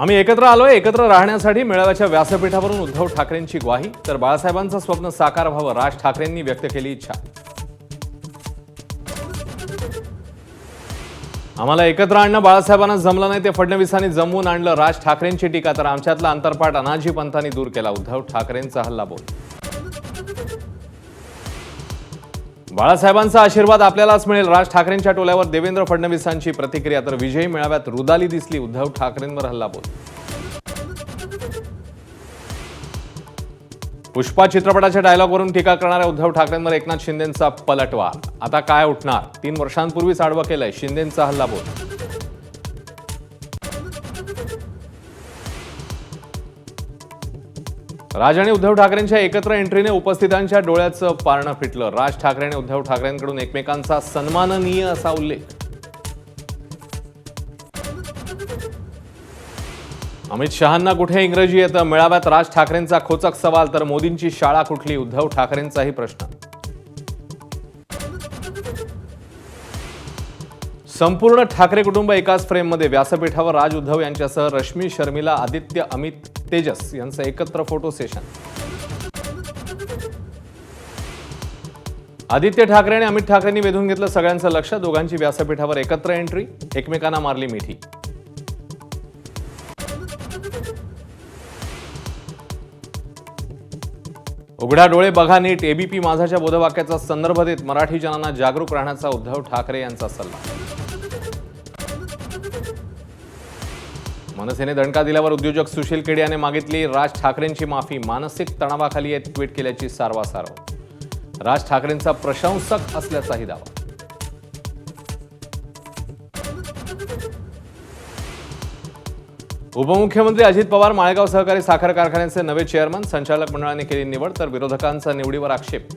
आम्ही एकत्र आलोय एकत्र राहण्यासाठी मेळाव्याच्या व्यासपीठावरून उद्धव ठाकरेंची ग्वाही. तर बाळासाहेबांचं स्वप्न साकार व्हावं राज ठाकरेंनी व्यक्त केली इच्छा. आम्हाला एकत्र आणणं बाळासाहेबांना जमलं नाही ते फडणवीसांनी जमवून आणलं. राज ठाकरेंची टीका तर आमच्यातला अंतरपाठ अनाजी पंथांनी दूर केला उद्धव ठाकरेंचा हल्ला बोल. बाळासाहेबांचा आशीर्वाद आपल्यालाच मिळेल. राज ठाकरेंच्या टोल्यावर देवेंद्र फडणवीसांची प्रतिक्रिया तर विजयी मेळाव्यात रुदाली दिसली. उद्धव ठाकरेंवर हल्ला बोल पुष्पा चित्रपटाच्या डायलॉगवरून टीका करणाऱ्या उद्धव ठाकरेंवर एकनाथ शिंदेंचा पलटवार. आता काय उठणार? तीन वर्षांपूर्वीच आडवं केलंय शिंदेंचा हल्ला राज आणि उद्धव ठाकरेंच्या एकत्र एंट्रीने उपस्थितांच्या डोळ्याचं पारणं फिटलं. राज ठाकरे आणि उद्धव ठाकरेंकडून एकमेकांचा सन्माननीय असा उल्लेख. अमित शहांना कुठे इंग्रजी येतं? मेळाव्यात राज ठाकरेंचा खोचक सवाल तर मोदींची शाळा कुठली? उद्धव ठाकरेंचाही प्रश्न. संपूर्ण ठाकरे कुटुंब एकाच फ्रेममध्ये. व्यासपीठावर राज उद्धव यांच्यासह रश्मी शर्मिला आदित्य अमित तेजस यांचं एकत्र फोटो सेशन. आदित्य ठाकरे आणि अमित ठाकरेंनी वेधून घेतलं सगळ्यांचं लक्ष. दोघांची व्यासपीठावर एकत्र एंट्री. एकमेकांना मारली मिठी. उघडा डोळे बघा नीट. एबीपी माझाच्या बोधवाक्याचा संदर्भ देत मराठी जनांना जागरूक राहण्याचा उद्धव ठाकरे यांचा सल्ला. मनसेने दणका दिल्यावर उद्योजक सुशील केडे याने मागितली. राज ठाकरेंची माफी मानसिक तणावाखाली आहेत ट्विट केल्याची सारवासारव. राज ठाकरेंचा प्रशंसक असल्याचाही दावा. उपमुख्यमंत्री अजित पवार माळेगाव सहकारी साखर कारखान्याचे नवे चेअरमन संचालक मंडळाने केली निवड तर विरोधकांचा निवडीवर आक्षेप.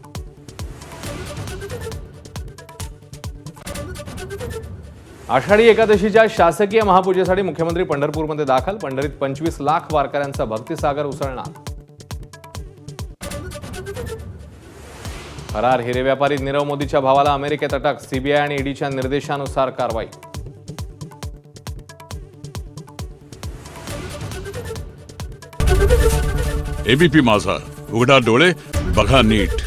आषाढी एकादशीच्या शासकीय महापूजेसाठी मुख्यमंत्री पंढरपूरमध्ये दाखल. पंढरीत पंचवीस लाख वारकऱ्यांचा भक्तिसागर उसळणार. फरार हिरे व्यापारी नीरव मोदीच्या भावाला अमेरिकेत अटक. सीबीआय आणि ईडीच्या निर्देशानुसार कारवाई. एबीपी माझा. उघडा डोळे बघा नीट.